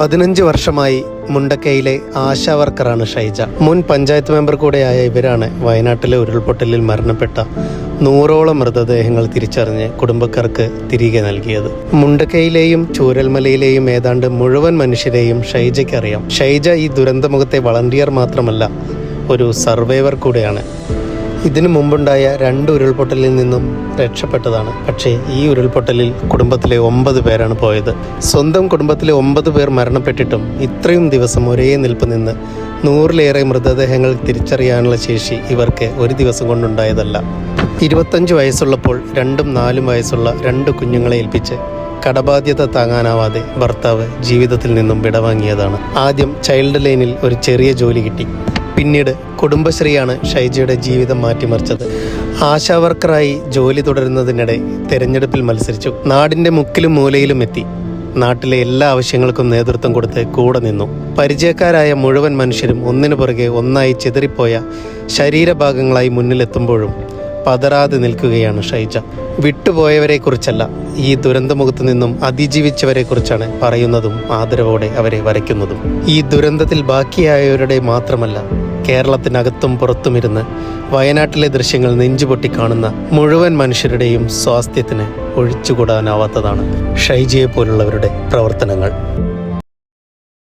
പതിനഞ്ച് വർഷമായി മുണ്ടക്കയിലെ ആശാ വർക്കറാണ് ഷൈജ. മുൻ പഞ്ചായത്ത് മെമ്പർ കൂടെയായ ഇവരാണ് വയനാട്ടിലെ ഉരുൾപൊട്ടലിൽ മരണപ്പെട്ട നൂറോളം മൃതദേഹങ്ങൾ തിരിച്ചറിഞ്ഞ് കുടുംബക്കാർക്ക് തിരികെ നൽകിയത്. മുണ്ടക്കയിലെയും ചൂരൽമലയിലെയും ഏതാണ്ട് മുഴുവൻ മനുഷ്യരെയും ഷൈജയ്ക്കറിയാം. ഷൈജ ഈ ദുരന്തമുഖത്തെ വളണ്ടിയർ മാത്രമല്ല ഒരു സർവൈവർ കൂടെയാണ്. ഇതിനു മുമ്പുണ്ടായ രണ്ട് ഉരുൾപൊട്ടലിൽ നിന്നും രക്ഷപ്പെട്ടതാണ്. പക്ഷേ ഈ ഉരുൾപൊട്ടലിൽ കുടുംബത്തിലെ ഒമ്പത് പേരാണ് പോയത്. സ്വന്തം കുടുംബത്തിലെ ഒമ്പത് പേർ മരണപ്പെട്ടിട്ടും ഇത്രയും ദിവസം ഒരേ നിൽപ്പ് നിന്ന് നൂറിലേറെ മൃതദേഹങ്ങൾ തിരിച്ചറിയാനുള്ള ശേഷി ഇവർക്ക് ഒരു ദിവസം കൊണ്ടുണ്ടായതല്ല. ഇരുപത്തഞ്ച് വയസ്സുള്ളപ്പോൾ രണ്ടും നാലും വയസ്സുള്ള രണ്ട് കുഞ്ഞുങ്ങളെ ഏൽപ്പിച്ച് കടബാധ്യത താങ്ങാനാവാതെ ഭർത്താവ് ജീവിതത്തിൽ നിന്നും വിടവാങ്ങിയതാണ്. ആദ്യം ചൈൽഡ് ലൈനിൽ ഒരു ചെറിയ ജോലി കിട്ടി. പിന്നീട് കുടുംബശ്രീയാണ് ഷൈജയുടെ ജീവിതം മാറ്റിമറിച്ചത്. ആശാവർക്കറായി ജോലി തുടരുന്നതിനിടെ തെരഞ്ഞെടുപ്പിൽ മത്സരിച്ചു. നാടിന്റെ മുക്കിലും മൂലയിലും എത്തി. നാട്ടിലെ എല്ലാ ആവശ്യങ്ങൾക്കും നേതൃത്വം കൊടുത്ത് കൂടെ നിന്നു. പരിചയക്കാരായ മുഴുവൻ മനുഷ്യരും ഒന്നിനു പുറകെ ഒന്നായി ചിതറിപ്പോയ ശരീരഭാഗങ്ങളായി മുന്നിലെത്തുമ്പോഴും പതറാതെ നിൽക്കുകയാണ് ഷൈജ. വിട്ടുപോയവരെക്കുറിച്ചല്ല ഈ ദുരന്തമുഖത്തു നിന്നും അതിജീവിച്ചവരെക്കുറിച്ചാണ് പറയുന്നതും ആദരവോടെ അവരെ വരയ്ക്കുന്നതും. ഈ ദുരന്തത്തിൽ ബാക്കിയായവരുടെ മാത്രമല്ല കേരളത്തിനകത്തും പുറത്തുമിരുന്ന് വയനാട്ടിലെ ദൃശ്യങ്ങൾ നെഞ്ചുപൊട്ടി കാണുന്ന മുഴുവൻ മനുഷ്യരുടെയും സ്വാസ്ഥ്യത്തിന് ഒഴിച്ചുകൂടാനാവാത്തതാണ് ഷൈജിയെ പോലുള്ളവരുടെ പ്രവർത്തനങ്ങൾ.